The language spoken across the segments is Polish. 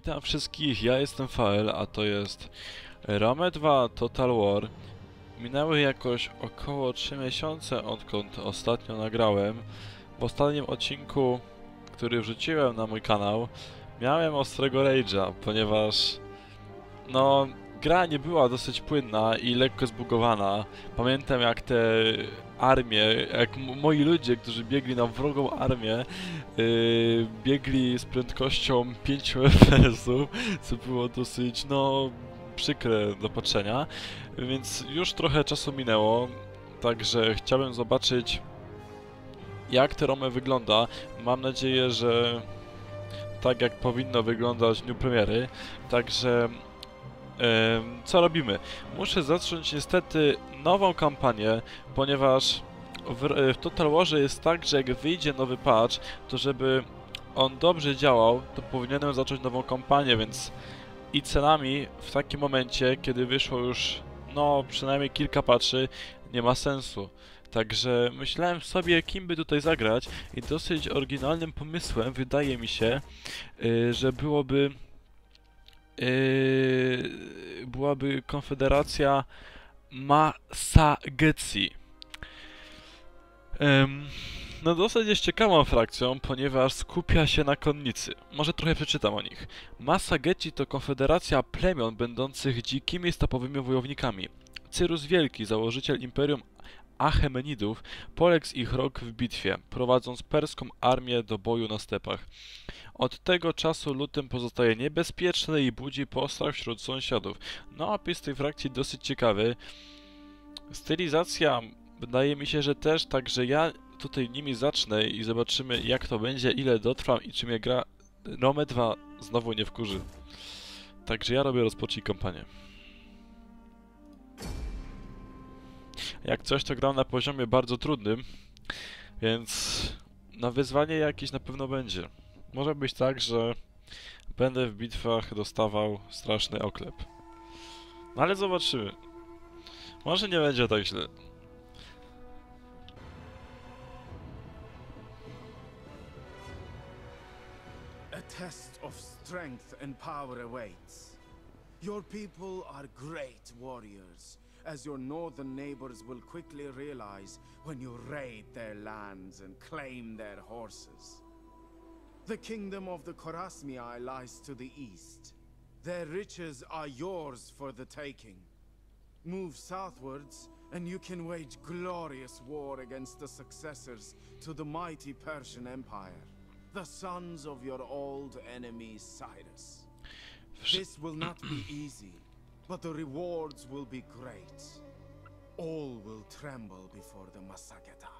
witam wszystkich, ja jestem Fael, a to jest Rome 2 Total War. Minęły jakoś około 3 miesiące odkąd ostatnio nagrałem. W ostatnim odcinku, który wrzuciłem na mój kanał, miałem ostrego rage'a, ponieważ no, gra nie była dosyć płynna i lekko zbugowana. Pamiętam jak te armie, jak moi ludzie, którzy biegli na wrogą armię, yy, biegli z prędkością 5 fps-ów, co było dosyć, no, przykre do patrzenia. Więc już trochę czasu minęło, także chciałem zobaczyć, jak te Rome wygląda. Mam nadzieję, że tak jak powinno wyglądać w dniu premiery. Także co robimy? Muszę zacząć niestety nową kampanię, ponieważ w, w Total Warze jest tak, że jak wyjdzie nowy patch, to żeby on dobrze działał, to powinienem zacząć nową kampanię, więc i cenami w takim momencie, kiedy wyszło już no przynajmniej kilka patchy, nie ma sensu. Także myślałem sobie, kim by tutaj zagrać i dosyć oryginalnym pomysłem wydaje mi się, y, że byłoby yy, byłaby Konfederacja Masagetsi. Ym, no dosyć jest ciekawą frakcją, ponieważ skupia się na konnicy. Może trochę przeczytam o nich. Masagetsi to konfederacja plemion będących dzikimi stepowymi wojownikami. Cyrus Wielki, założyciel Imperium Achemenidów, poległ z ich rok w bitwie, prowadząc perską armię do boju na stepach. Od tego czasu lutem pozostaje niebezpieczny i budzi postrach wśród sąsiadów. No, opis tej frakcji dosyć ciekawy. Stylizacja wydaje mi się, że też, także ja tutaj nimi zacznę i zobaczymy jak to będzie, ile dotrwam i czy mnie gra Rome 2 znowu nie wkurzy. Także ja robię rozpocznij kampanię. Jak coś to gram na poziomie bardzo trudnym, więc na wyzwanie jakieś na pewno będzie. Może być tak, że będę w bitwach dostawał straszny oklep. No ale zobaczymy. Może nie będzie tak źle. Test of strength and power awaits. Your people are great warriors, as your northern neighbors will quickly realize when you raid their lands and claim their horses. The kingdom of the Korasmii lies to the east. Their riches are yours for the taking. Move southwards, and you can wage glorious war against the successors to the mighty Persian Empire, the sons of your old enemy Cyrus. This will not be easy, but the rewards will be great. All will tremble before the Masagetai.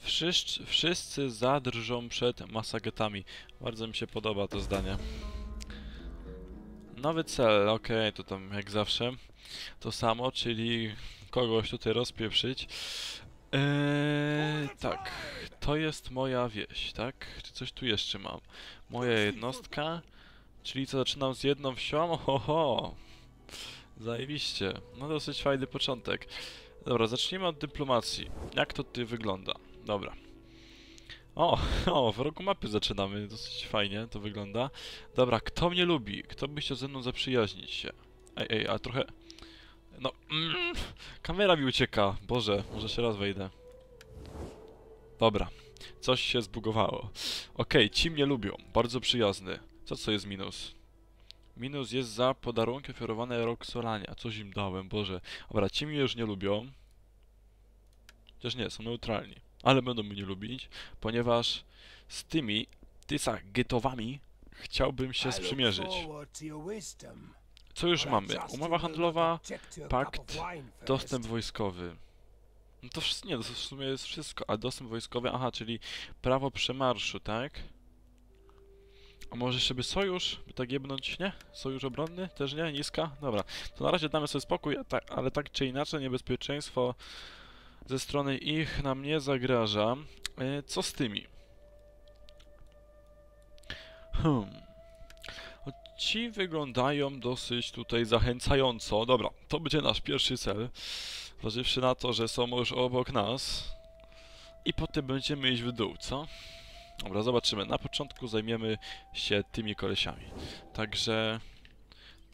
Wszyscy, wszyscy zadrżą przed masagetami. Bardzo mi się podoba to zdanie. Nowy cel, okej, to tam jak zawsze to samo, czyli kogoś tutaj rozpieprzyć. Eee, tak, to jest moja wieś, tak? Czy coś tu jeszcze mam? Moja jednostka, czyli co, zaczynam z jedną wsią? Oho, zajebiście. No dosyć fajny początek. Dobra, zacznijmy od dyplomacji. Jak to ty wygląda? Dobra. O, o, w roku mapy zaczynamy. Dosyć fajnie to wygląda. Dobra, kto mnie lubi? Kto by chciał ze mną zaprzyjaźnić się? Ej, ej, a trochę... No, mm, kamera mi ucieka. Boże, może się raz wejdę. Dobra, coś się zbugowało. Okej, ci mnie lubią. Bardzo przyjazny. Co co jest minus? Minus jest za podarunki ofiarowane Roxolanie. A coś im dałem, Boże. Dobra, ci mnie już nie lubią. Chociaż nie, są neutralni. Ale będą mnie lubić, ponieważ z tymi tysagetowami chciałbym się sprzymierzyć. Co już mamy? Umowa handlowa, pakt, dostęp wojskowy. No to wszystko, nie, to w sumie jest wszystko, a dostęp wojskowy, aha, czyli prawo przemarszu, tak? A może jeszcze by sojusz, by tak jebnąć, nie? Sojusz obronny? Też nie? Niska? Dobra, to na razie damy sobie spokój, tak, ale tak czy inaczej niebezpieczeństwo ze strony ich nam nie zagraża. E, co z tymi? Hmm. Ci wyglądają dosyć tutaj zachęcająco. Dobra, to będzie nasz pierwszy cel. Zważywszy na to, że są już obok nas. I potem będziemy iść w dół, co? Dobra, zobaczymy. Na początku zajmiemy się tymi kolesiami. Także...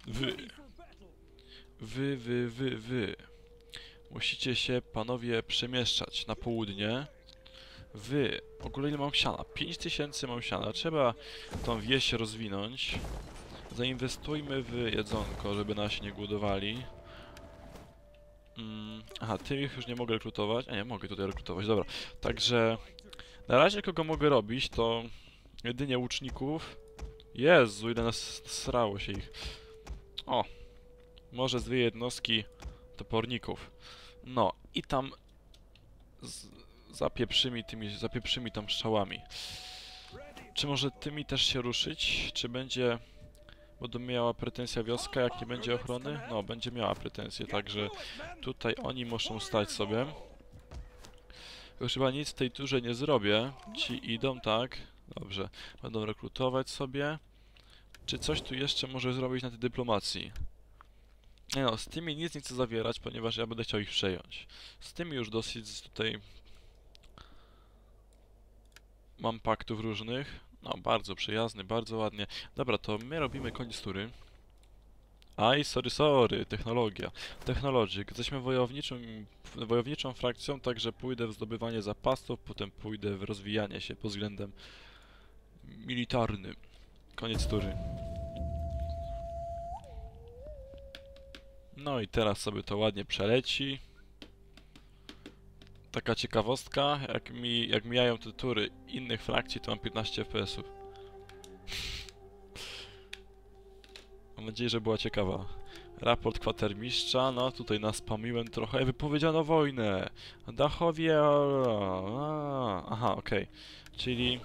Wy... Wy, wy, wy, wy. Musicie się, panowie, przemieszczać na południe. Wy. Ogólnie ile mam siana? 5000 mam siana. Trzeba tą wieś rozwinąć. Zainwestujmy w jedzonko, żeby nasi nie głodowali. Mm, aha, tych już nie mogę rekrutować. A nie, mogę tutaj rekrutować, dobra. Także na razie kogo mogę robić, to jedynie łuczników. Jezu, ile nas srało się ich. O, może z dwie jednostki toporników. No, i tam z, zapieprzymi tymi, zapieprzymi tam strzałami. Czy może tymi też się ruszyć? Czy będzie... Będą miała pretensja wioska, jak nie będzie ochrony? No, będzie miała pretensje, także tutaj oni muszą stać sobie. Już chyba nic w tej turze nie zrobię. Ci idą, tak? Dobrze. Będą rekrutować sobie. Czy coś tu jeszcze może zrobić na tej dyplomacji? Nie no, z tymi nic nie chcę zawierać, ponieważ ja będę chciał ich przejąć. Z tymi już dosyć tutaj mam paktów różnych. No, bardzo przyjazny, bardzo ładnie. Dobra, to my robimy koniec tury. Aj, sorry, sorry, technologia. Technologic. Jesteśmy wojowniczą, wojowniczą frakcją, także pójdę w zdobywanie zapasów, potem pójdę w rozwijanie się pod względem militarnym. Koniec tury. No i teraz sobie to ładnie przeleci. Taka ciekawostka, jak, mi, jak mijają te tury innych frakcji, to mam 15 FPS-ów. Mam nadzieję, że była ciekawa. Raport kwatermistrza, no tutaj naspamiłem trochę. Wypowiedziano wojnę! Dachowie... Aha, okej. Czyli...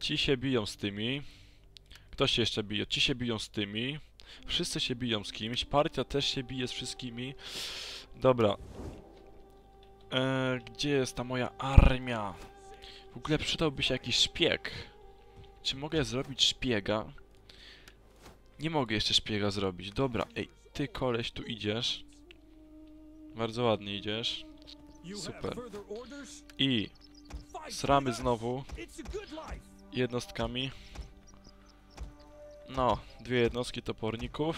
Ci się biją z tymi. Kto się jeszcze bije? Ci się biją z tymi. Wszyscy się biją z kimś. Partia też się bije z wszystkimi. Dobra. Eee, gdzie jest ta moja armia? W ogóle przydałby się jakiś szpieg. Czy mogę zrobić szpiega? Nie mogę jeszcze szpiega zrobić. Dobra, ej, ty koleś tu idziesz. Bardzo ładnie idziesz. Super. I sramy znowu jednostkami. No, dwie jednostki toporników.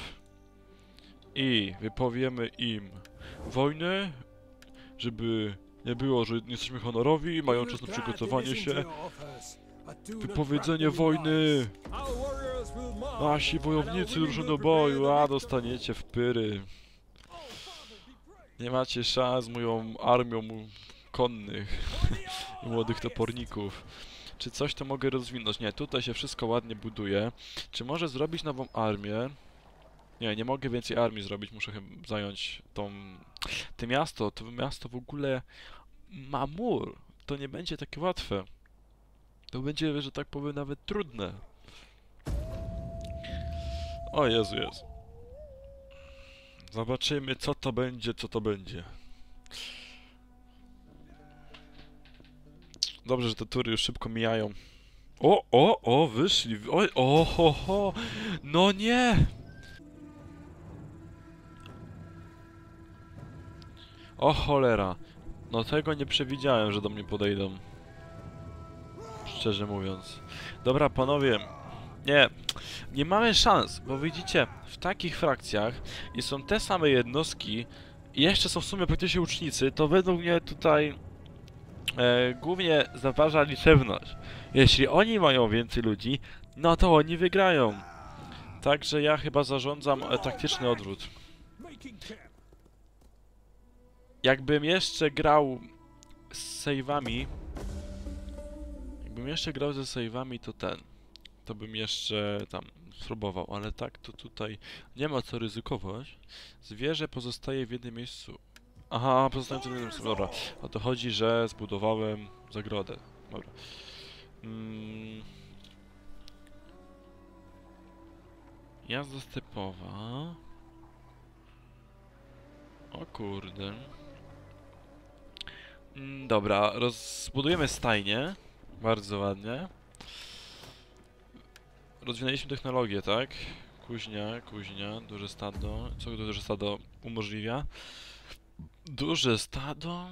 I wypowiemy im wojnę, żeby nie było, że nie jesteśmy honorowi, mają czas na przygotowanie się. Wypowiedzenie wojny! Nasi wojownicy ruszą do boju, a dostaniecie w pyry. Nie macie szans moją armią konnych i młodych toporników. Czy coś to mogę rozwinąć? Nie, tutaj się wszystko ładnie buduje. Czy może zrobić nową armię? Nie, nie mogę więcej armii zrobić, muszę chyba zająć tą... To miasto, to miasto w ogóle ma mur. To nie będzie takie łatwe. To będzie, że tak powiem, nawet trudne. O Jezu, Jezu. Zobaczymy, co to będzie, co to będzie. Dobrze, że te tury już szybko mijają. O, o, o, wyszli. Oj, o, ho, ho. No nie! O cholera. No tego nie przewidziałem, że do mnie podejdą. Szczerze mówiąc. Dobra, panowie. Nie, nie mamy szans, bo widzicie, w takich frakcjach i są te same jednostki i jeszcze są w sumie praktycznie ucznicy, to według mnie tutaj e, głównie zaważa liczebność. Jeśli oni mają więcej ludzi, no to oni wygrają. Także ja chyba zarządzam e, taktyczny odwrót. Jakbym jeszcze grał z save'ami, jakbym jeszcze grał ze save'ami, to ten, to bym jeszcze tam spróbował, ale tak to tutaj nie ma co ryzykować. Zwierzę pozostaje w jednym miejscu. Aha, pozostaje w jednym miejscu, dobra. O to chodzi, że zbudowałem zagrodę. Dobra. Mm. Jazda stepowa. O kurde. Mm, dobra, rozbudujemy stajnię. Bardzo ładnie. Rozwinęliśmy technologię, tak? Kuźnia, kuźnia, duże stado. Co duże stado umożliwia? Duże stado?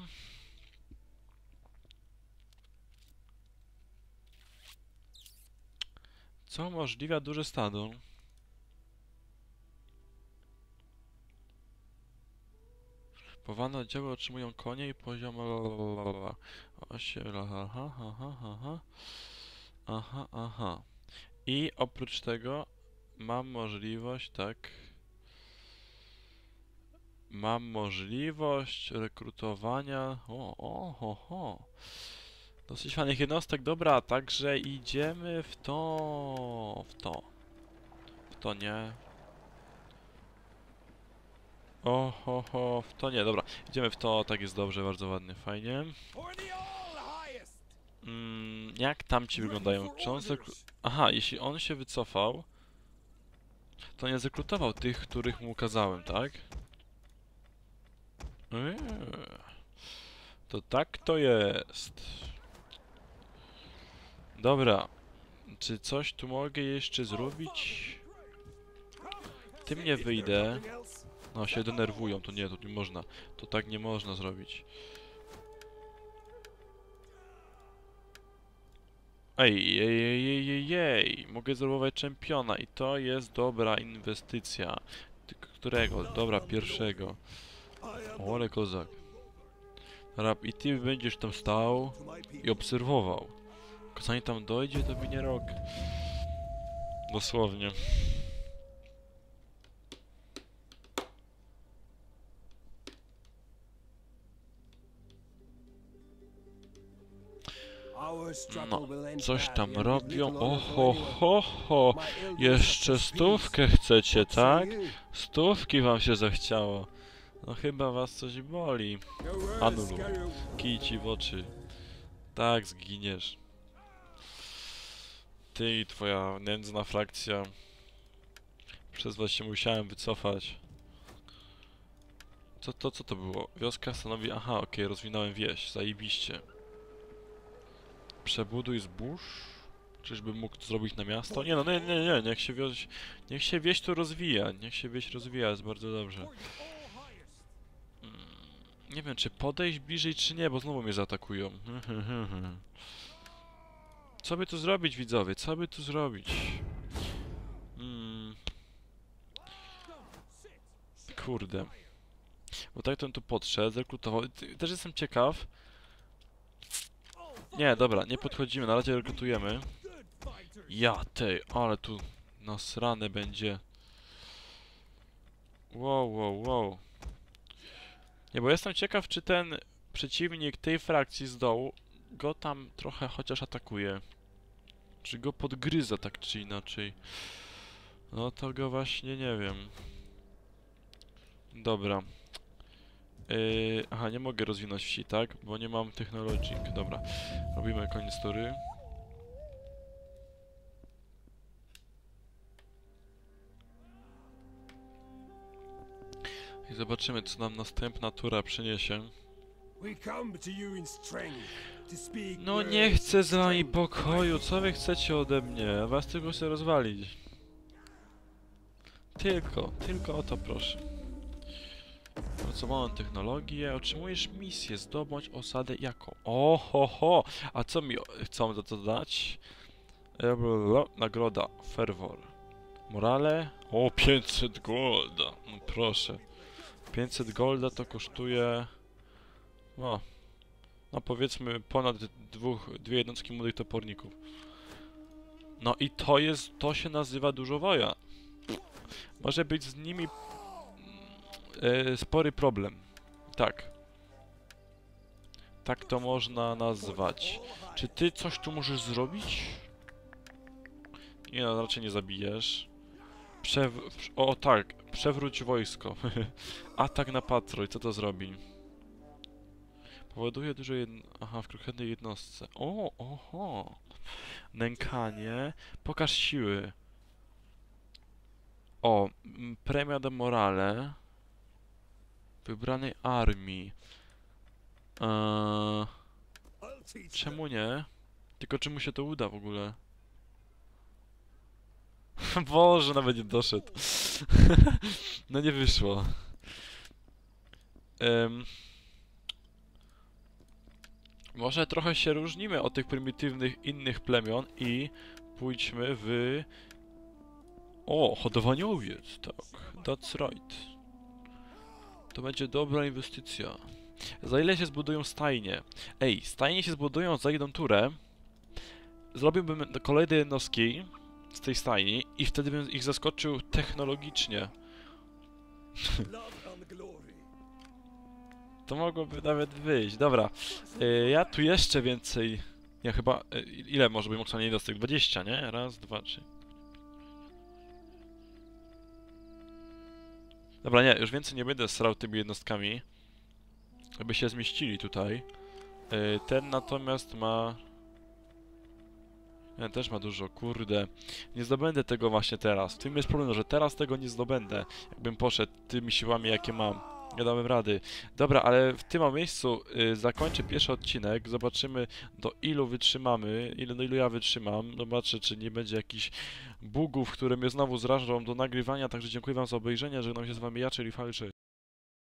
co umożliwia duże stado. Powane oddziały otrzymują konie i poziom... lalalala. Osiem... Aha, aha, aha. Aha, aha. I oprócz tego mam możliwość, tak... Mam możliwość rekrutowania... O, o, ho, ho. Dosyć fajnych jednostek, dobra, także idziemy w to... w to. W to nie. O, ho, ho, w to nie, dobra. Idziemy w to, tak jest dobrze, bardzo ładnie, fajnie. Mm, jak tam ci wyglądają? Czy on Aha, jeśli on się wycofał, to nie zakrutował tych, których mu kazałem, tak? To tak to jest. Dobra. Czy coś tu mogę jeszcze zrobić? Tym nie wyjdę. No się denerwują, to nie, to nie można. To tak nie można zrobić. Ej, ej, ej, ej, ej, mogę zdobywać czempiona i to jest dobra inwestycja. Którego? Dobra, pierwszego. O, ale kozak. Rap, i ty będziesz tam stał i obserwował. Jak zanim tam dojdzie, to minie rok. Dosłownie. No, coś tam robią. Oho, ho, ho. Jeszcze stówkę chcecie, tak? Stówki wam się zachciało. No chyba was coś boli. Anulu. Kij ci w oczy. Tak, zginiesz. Ty i twoja nędzna frakcja. Przez was się musiałem wycofać. Co to, co to było? Wioska stanowi... Aha, okej, rozwinąłem wieś. Zajebiście. Przebuduj zbóż? Czyżbym mógł to zrobić na miasto? Nie no, nie, nie, nie, niech się wieś... Niech się wieś tu rozwija. Niech się wieś rozwija, jest bardzo dobrze. Nie wiem, czy podejść bliżej, czy nie, bo znowu mnie zaatakują. Co by tu zrobić, widzowie? Co by tu zrobić? Mm. Kurde. Bo tak to on tu podszedł, zrekrutował. Też jestem ciekaw. Nie, dobra, nie podchodzimy, na razie rekrutujemy. Ja tej, ale tu nasrane będzie. Wow, wow, wow. Nie, bo jestem ciekaw, czy ten przeciwnik tej frakcji z dołu go tam trochę chociaż atakuje. Czy go podgryza tak czy inaczej. No to go właśnie nie wiem. Dobra. Yy, aha, nie mogę rozwinąć wsi, tak? Bo nie mam technologii. Dobra. Robimy koniec tury. I zobaczymy, co nam następna tura przyniesie. No nie chcę z wami pokoju, co wy chcecie ode mnie? Was tylko chcę rozwalić. Tylko, tylko o to proszę. Pracowałem technologię, otrzymujesz misję, zdobądź osadę jaką? Oho, ho! A co mi chcą za to dać? E, Nagroda, fervor. Morale? O, 500 golda, no proszę. 500 golda to kosztuje... No, no powiedzmy ponad dwóch, dwie jednostki młodych toporników. No i to jest, to się nazywa dużo woja. Może być z nimi e, spory problem. Tak. Tak to można nazwać. Czy ty coś tu możesz zrobić? Nie no, raczej nie zabijesz. Przew... O tak, przewróć wojsko. Atak na patrol, co to zrobi? Powoduje dużo jedn... Aha, w konkretnej jednostce. O, oho. Nękanie. Pokaż siły. O, premia de morale. Wybranej armii. Eee, czemu nie? Tylko czy mu się to uda w ogóle? Boże, nawet nie doszedł. no nie wyszło. Em, może trochę się różnimy od tych prymitywnych innych plemion i pójdźmy w... O, hodowanie owiec, tak. That's right. To będzie dobra inwestycja. Za ile się zbudują stajnie? Ej, stajnie się zbudują za jedną turę. Zrobiłbym kolejne jednostki z tej stajni i wtedy bym ich zaskoczył technologicznie. To mogłoby nawet wyjść. Dobra. Y, ja tu jeszcze więcej... Ja chyba... y, ile może bym mógł na jednostek? 20, nie? Raz, dwa, trzy. Dobra, nie, już więcej nie będę srał tymi jednostkami. Aby się zmieścili tutaj. Y, ten natomiast ma... Ten też ma dużo, kurde. Nie zdobędę tego właśnie teraz. W tym jest problem, że teraz tego nie zdobędę. Jakbym poszedł tymi siłami, jakie mam. Nie dałem rady. Dobra, ale w tym miejscu y, zakończę pierwszy odcinek. Zobaczymy do ilu wytrzymamy, ile, do ilu ja wytrzymam. Zobaczę, czy nie będzie jakichś bugów, które mnie znowu zrażą do nagrywania. Także dziękuję wam za obejrzenie. Żegnam się z wami ja, czyli Falczy.